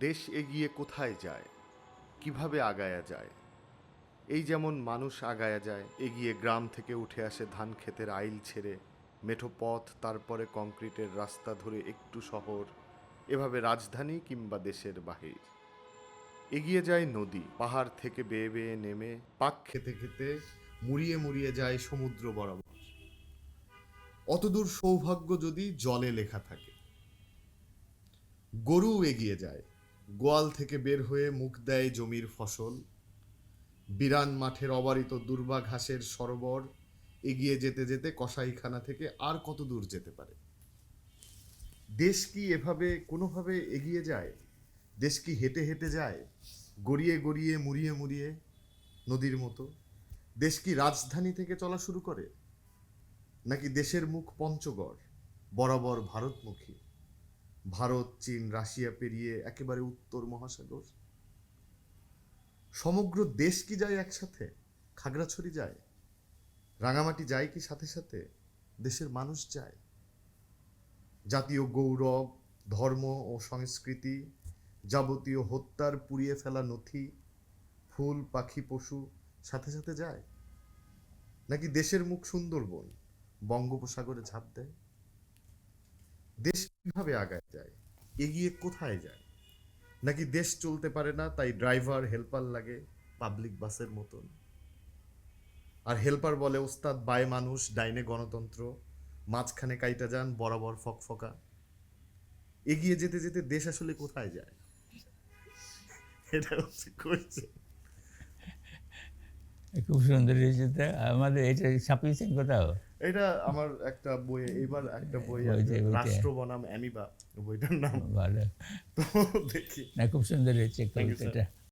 দেশ এগিয়ে কোথায় যায়? কীভাবে আগায়া যায়? এই যেমন মানুষ আগায়া যায়, এগিয়ে গ্রাম থেকে উঠে আসে ধান ক্ষেতের আইল ছেড়ে, মেঠো পথ, তারপরে কংক্রিটের রাস্তা ধরে একটু শহর, এভাবে রাজধানী কিংবা দেশের বাহির। এগিয়ে যায় নদী, পাহাড় থেকে বেয়ে বেয়ে নেমে, পাক খেতে খেতে মুড়িয়ে মুড়িয়ে যায় সমুদ্র বরাবর। অতদূর সৌভাগ্য যদি জলে লেখা থাকে। গরু এগিয়ে যায় গোয়াল থেকে বের হয়ে মুখ দেয় জমির ফসল। বিরান মাঠের অবারিত দুর্বা ঘাসের সরোবর। এগিয়ে যেতে যেতে কসাইখানা থেকে আর কত দূর যেতে পারে? দেশ কি এভাবে কোনোভাবে এগিয়ে যায়? দেশ কি হেঁটে হেঁটে যায়? গড়িয়ে গড়িয়ে মুড়িয়ে মুড়িয়ে নদীর মতো? দেশ কি রাজধানী থেকে চলা শুরু করে? নাকি দেশের মুখ পঞ্চগড়, বরাবর ভারতমুখী? ভারত, চীন, রাশিয়া পেরিয়ে একেবারে উত্তর মহাসাগর। সমগ্র দেশ কি যায় একসাথে? খাগড়াছড়ি যায়? রাঙামাটি যায় কি সাথে সাথে? দেশের মানুষ যায়। জাতীয় গৌরব, ধর্ম ও সংস্কৃতি, যাবতীয় হত্যার পুড়িয়ে ফেলা নথি, ফুল, পাখি, পশু সাথে সাথে যায়? নাকি দেশের মুখ সুন্দরবন বঙ্গোপসাগরে ঝাঁপ দেয়? দেশ কীভাবে আগায় যায়? এগিয়ে কোথায় যায়? নাকি দেশ চলতে পারে না, তাই ড্রাইভার, হেল্পার লাগে পাবলিক বাসের মতন? আর হেল্পার বলে, ওস্তাদ, বায় মানুষ, ডাইনে গণতন্ত্র, মাঝখানে কাইটা যান, বরাবর ফকফকা। এগিয়ে যেতে যেতে দেশ আসলে কোথায় যায়? এটা হচ্ছে কোয়েশ্চেন খুব সুন্দর আমাদের এটা ছাপিয়েছেন কোথাও? এটা আমার একটা বই এবার একটা বই রাষ্ট্র বনাম অ্যামিবা বইটার নাম। তো দেখি। না খুব সুন্দর হয়েছে. কবিতাটা।